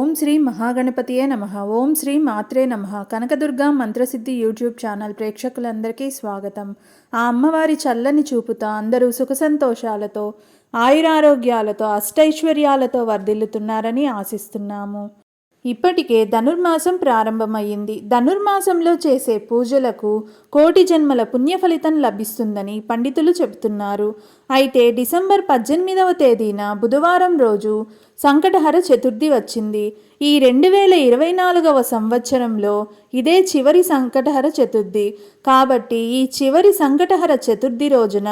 ఓం శ్రీ మహాగణపతియే నమ. ఓం శ్రీ మాత్రే నమ. Kanakadurga మంత్రసిద్ధి YouTube channel ప్రేక్షకులందరికీ స్వాగతం. ఆ అమ్మవారి చల్లని చూపుతా అందరూ సుఖ సంతోషాలతో ఆయురారోగ్యాలతో అష్టైశ్వర్యాలతో వర్ధిల్లుతున్నారని ఆశిస్తున్నాము. ఇప్పటికే ధనుర్మాసం ప్రారంభమైంది ధనుర్మాసంలో చేసే పూజలకు కోటి జన్మల పుణ్య ఫలితం లభిస్తుందని పండితులు చెబుతున్నారు. అయితే డిసెంబర్ పద్దెనిమిదవ తేదీన బుధవారం రోజు సంకటహర చతుర్థి వచ్చింది. ఈ రెండు వేల ఇరవై నాలుగవ సంవత్సరంలో ఇదే చివరి సంకటహర చతుర్థి. కాబట్టి ఈ చివరి సంకటహర చతుర్థి రోజున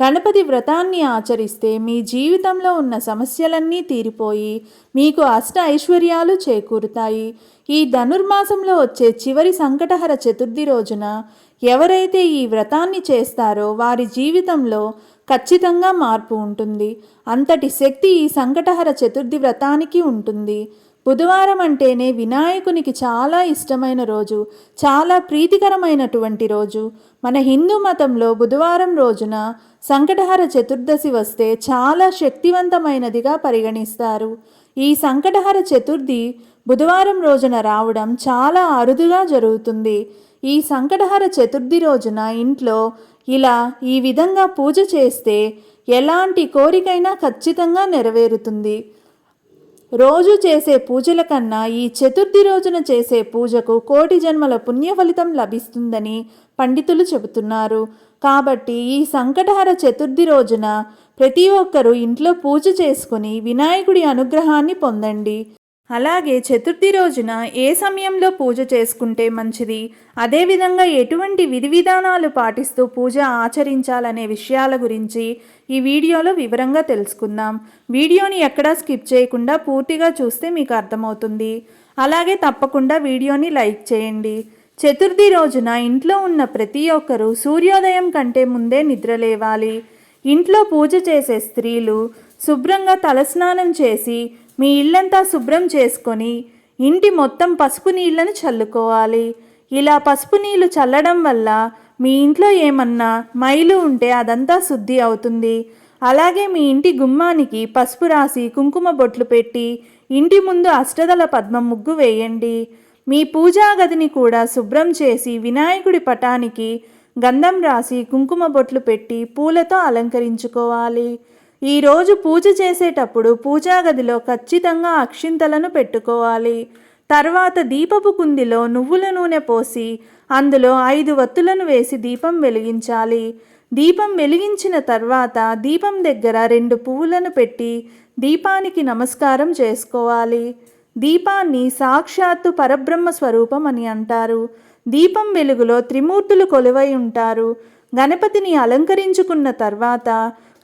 గణపతి వ్రతాన్ని ఆచరిస్తే మీ జీవితంలో ఉన్న సమస్యలన్నీ తీరిపోయి మీకు అష్ట ఐశ్వర్యాలు చేకూరుతాయి. ఈ ధనుర్మాసంలో వచ్చే చివరి సంకటహర చతుర్థి రోజున ఎవరైతే ఈ వ్రతాన్ని చేస్తారో వారి జీవితంలో ఖచ్చితంగా మార్పు ఉంటుంది. అంతటి శక్తి ఈ సంకటహర చతుర్థి వ్రతానికి ఉంటుంది. బుధవారం అంటేనే వినాయకునికి చాలా ఇష్టమైన రోజు చాలా ప్రీతికరమైనటువంటి రోజు. మన హిందూ మతంలో బుధవారం రోజున సంకటహర చతుర్దశి వస్తే చాలా శక్తివంతమైనదిగా పరిగణిస్తారు. ఈ సంకటహర చతుర్థి బుధవారం రోజున రావడం చాలా అరుదుగా జరుగుతుంది. ఈ సంకటహర చతుర్థి రోజున ఇంట్లో ఇలా ఈ విధంగా పూజ చేస్తే ఎలాంటి కోరికైనా ఖచ్చితంగా నెరవేరుతుంది. రోజు చేసే పూజల కన్నా ఈ చతుర్థి రోజున చేసే పూజకు కోటి జన్మల పుణ్య ఫలితం లభిస్తుందని పండితులు చెబుతున్నారు. కాబట్టి ఈ సంకటహర చతుర్థి రోజున ప్రతి ఒక్కరూ ఇంట్లో పూజ చేసుకుని వినాయకుడి అనుగ్రహాన్ని పొందండి. అలాగే చతుర్థి రోజున ఏ సమయంలో పూజ చేసుకుంటే మంచిది? అదేవిధంగా ఎటువంటి విధి విధానాలు పాటిస్తూ పూజ ఆచరించాలనే విషయాల గురించి ఈ వీడియోలో వివరంగా తెలుసుకుందాం. వీడియోని ఎక్కడా స్కిప్ చేయకుండా పూర్తిగా చూస్తే మీకు అర్థమవుతుంది. అలాగే తప్పకుండా వీడియోని లైక్ చేయండి. చతుర్థి రోజున ఇంట్లో ఉన్న ప్రతి ఒక్కరూ సూర్యోదయం కంటే ముందే నిద్రలేవాలి ఇంట్లో పూజ చేసే స్త్రీలు శుభ్రంగా తలస్నానం చేసి మీ ఇల్లంతా శుభ్రం చేసుకొని ఇంటి మొత్తం పసుపు నీళ్ళను చల్లుకోవాలి. ఇలా పసుపు నీళ్ళు చల్లడం వల్ల మీ ఇంట్లో ఏమన్నా మైలు ఉంటే అదంతా శుద్ధి అవుతుంది. అలాగే మీ ఇంటి గుమ్మానికి పసుపు రాసి కుంకుమ బొట్లు పెట్టి ఇంటి ముందు అష్టదల పద్మం ముగ్గు వేయండి. మీ పూజా గదిని కూడా శుభ్రం చేసి వినాయకుడి పటానికి గంధం రాసి కుంకుమ బొట్లు పెట్టి పూలతో అలంకరించుకోవాలి. ఈరోజు పూజ చేసేటప్పుడు పూజా గదిలో ఖచ్చితంగా అక్షింతలను పెట్టుకోవాలి. తర్వాత దీపపు కుందిలో నువ్వుల నూనె పోసి అందులో ఐదు వత్తులను వేసి దీపం వెలిగించాలి. దీపం వెలిగించిన తర్వాత దీపం దగ్గర రెండు పువ్వులను పెట్టి దీపానికి నమస్కారం చేసుకోవాలి. దీపాన్ని సాక్షాత్తు పరబ్రహ్మ స్వరూపం అని అంటారు. దీపం వెలుగులో త్రిమూర్తులు కొలువై ఉంటారు. గణపతిని అలంకరించుకున్న తర్వాత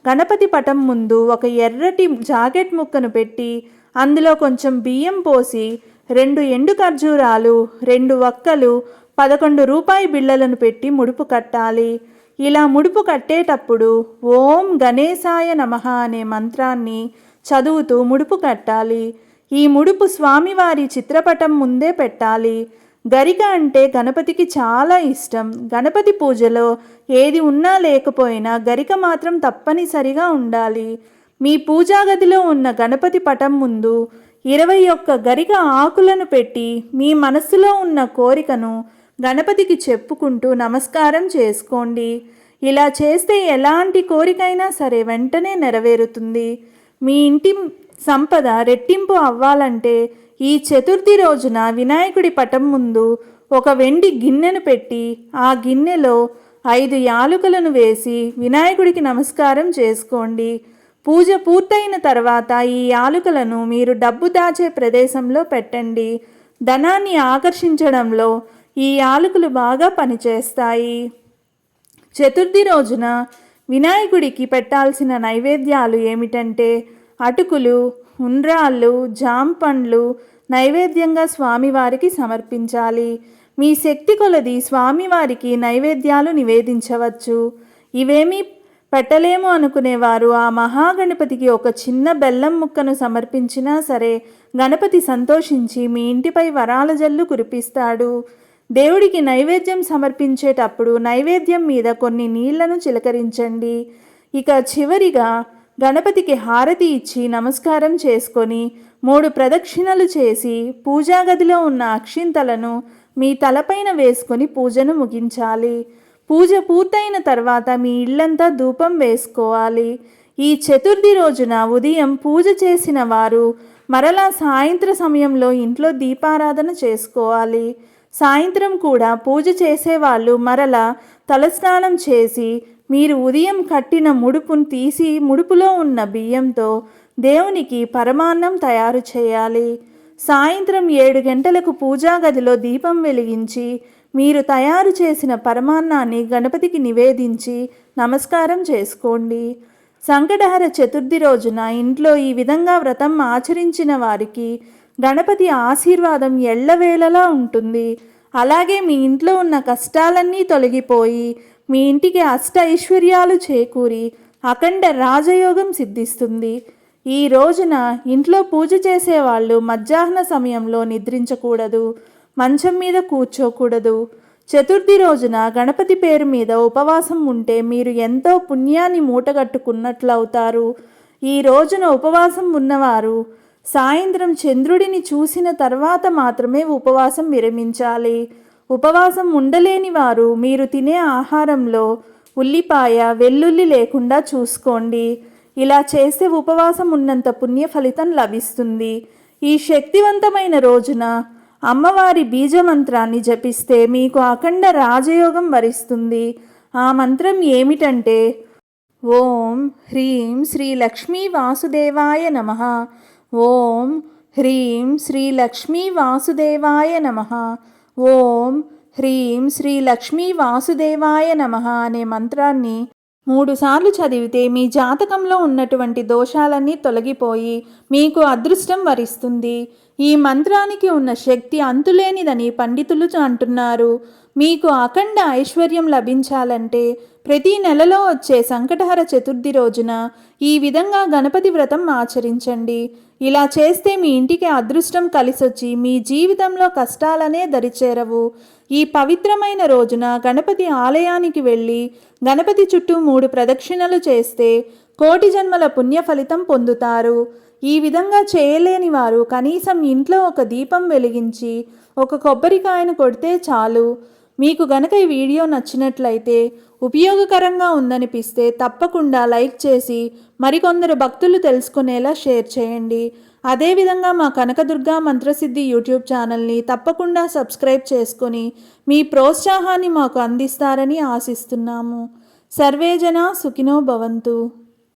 గణపతి పటం ముందు ఒక ఎర్రటి జాకెట్ ముక్కను పెట్టి అందులో కొంచెం బియ్యం పోసి రెండు ఎండు ఖర్జూరాలు రెండు వక్కలు పదకొండు రూపాయి బిళ్ళలను పెట్టి ముడుపు కట్టాలి. ఇలా ముడుపు కట్టేటప్పుడు ఓం గణేశాయ నమః అనే మంత్రాన్ని చదువుతూ ముడుపు కట్టాలి. ఈ ముడుపు స్వామివారి చిత్రపటం ముందే పెట్టాలి. గరిక అంటే గణపతికి చాలా ఇష్టం. గణపతి పూజలో ఏది ఉన్నా లేకపోయినా గరిక మాత్రం తప్పనిసరిగా ఉండాలి. మీ పూజా గదిలో ఉన్న గణపతి పటం ముందు ఇరవై ఒక్క గరిక ఆకులను పెట్టి మీ మనస్సులో ఉన్న కోరికను గణపతికి చెప్పుకుంటూ నమస్కారం చేసుకోండి. ఇలా చేస్తే ఎలాంటి కోరికైనా సరే వెంటనే నెరవేరుతుంది. మీ ఇంటి సంపద రెట్టింపు అవ్వాలంటే ఈ చతుర్థి రోజున వినాయకుడి పటం ముందు ఒక వెండి గిన్నెను పెట్టి ఆ గిన్నెలో ఐదు యాలుకలను వేసి వినాయకుడికి నమస్కారం చేసుకోండి. పూజ పూర్తయిన తర్వాత ఈ యాలుకలను మీరు డబ్బు దాచే ప్రదేశంలో పెట్టండి. ధనాన్ని ఆకర్షించడంలో ఈ యాలుకలు బాగా పనిచేస్తాయి. చతుర్థి రోజున వినాయకుడికి పెట్టాల్సిన నైవేద్యాలు ఏమిటంటే అటుకులు ఉండ్రాళ్ళు జాంపండ్లు నైవేద్యంగా స్వామివారికి సమర్పించాలి. మీ శక్తి కొలది స్వామివారికి నైవేద్యాలు నివేదించవచ్చు. ఇవేమీ పెట్టలేము అనుకునేవారు. ఆ మహాగణపతికి ఒక చిన్న బెల్లం ముక్కను సమర్పించినా సరే గణపతి సంతోషించి మీ ఇంటిపై వరాల జల్లు కురిపిస్తాడు. దేవుడికి నైవేద్యం సమర్పించేటప్పుడు నైవేద్యం మీద కొన్ని నీళ్ళను చిలకరించండి. ఇక చివరిగా గణపతికి హారతి ఇచ్చి నమస్కారం చేసుకొని మూడు ప్రదక్షిణలు చేసి పూజా గదిలో ఉన్న అక్షింతలను మీ తలపైన వేసుకొని పూజను ముగించాలి. పూజ పూర్తయిన తర్వాత మీ ఇల్లంతా ధూపం వేసుకోవాలి. ఈ చతుర్థి రోజున ఉదయం పూజ చేసిన వారు మరలా సాయంత్ర సమయంలో ఇంట్లో దీపారాధన చేసుకోవాలి. సాయంత్రం కూడా పూజ చేసేవాళ్ళు మరలా తలస్నానం చేసి మీరు ఉదయం కట్టిన ముడుపును తీసి ముడుపులో ఉన్న బియ్యంతో దేవునికి పరమాన్నం తయారు చేయాలి. సాయంత్రం ఏడు గంటలకు పూజా గదిలో దీపం వెలిగించి మీరు తయారు చేసిన పరమాన్నాన్ని గణపతికి నివేదించి నమస్కారం చేసుకోండి. సంకటహర చతుర్థి రోజున ఇంట్లో ఈ విధంగా వ్రతం ఆచరించిన వారికి గణపతి ఆశీర్వాదం ఎల్లవేళలా ఉంటుంది. అలాగే మీ ఇంట్లో ఉన్న కష్టాలన్నీ తొలగిపోయి మీ ఇంటికి అష్ట ఐశ్వర్యాలు చేకూరి అఖండ రాజయోగం సిద్ధిస్తుంది. ఈ రోజున ఇంట్లో పూజ చేసేవాళ్ళు మధ్యాహ్న సమయంలో నిద్రించకూడదు మంచం మీద కూర్చోకూడదు. చతుర్థి రోజున గణపతి పేరు మీద ఉపవాసం ఉంటే మీరు ఎంతో పుణ్యాన్ని మూటగట్టుకున్నట్లవుతారు. ఈ రోజున ఉపవాసం ఉన్నవారు సాయంత్రం చంద్రుడిని చూసిన తర్వాత మాత్రమే ఉపవాసం విరమించాలి. ఉపవాసం ఉండలేని వారు మీరు తినే ఆహారంలో ఉల్లిపాయ వెల్లుల్లి లేకుండా చూసుకోండి. ఇలా చేస్తే ఉపవాసం ఉన్నంత పుణ్య ఫలితం లభిస్తుంది. ఈ శక్తివంతమైన రోజున అమ్మవారి బీజమంత్రాన్ని జపిస్తే మీకు అఖండ రాజయోగం వరిస్తుంది. ఆ మంత్రం ఏమిటంటే ఓం హ్రీం శ్రీ లక్ష్మీ వాసుదేవాయ నమ. ఓం హ్రీం శ్రీ లక్ష్మీ వాసుదేవాయ నమ. ఓం హ్రీం శ్రీ లక్ష్మీ వాసుదేవాయ నమ అనే మంత్రాన్ని మూడుసార్లు చదివితే మీ జాతకంలో ఉన్నటువంటి దోషాలన్నీ తొలగిపోయి మీకు అదృష్టం వరిస్తుంది. ఈ మంత్రానికి ఉన్న శక్తి అంతులేనిదని పండితులు అంటున్నారు. మీకు అఖండ ఐశ్వర్యం లభించాలంటే ప్రతి నెలలో వచ్చే సంకటహర చతుర్థి రోజున ఈ విధంగా గణపతి వ్రతం ఆచరించండి. ఇలా చేస్తే మీ ఇంటికి అదృష్టం కలిసొచ్చి మీ జీవితంలో కష్టాలనే దరిచేరవు. ఈ పవిత్రమైన రోజున గణపతి ఆలయానికి వెళ్ళి గణపతి చుట్టూ మూడు ప్రదక్షిణలు చేస్తే కోటి జన్మల పుణ్య ఫలితం పొందుతారు. ఈ విధంగా చేయలేని వారు కనీసం ఇంట్లో ఒక దీపం వెలిగించి ఒక కొబ్బరికాయను కొడితే చాలు. మీకు గనక ఈ వీడియో నచ్చినట్లయితే ఉపయోగకరంగా ఉందనిపిస్తే తప్పకుండా లైక్ చేసి మరికొందరు భక్తులు తెలుసుకునేలా షేర్ చేయండి. అదేవిధంగా మా కనకదుర్గా మంత్రసిద్ధి యూట్యూబ్ ఛానల్ని తప్పకుండా సబ్స్క్రైబ్ చేసుకొని మీ ప్రోత్సాహాన్ని మాకు అందిస్తారని ఆశిస్తున్నాము. సర్వేజన సుఖినో భవంతు.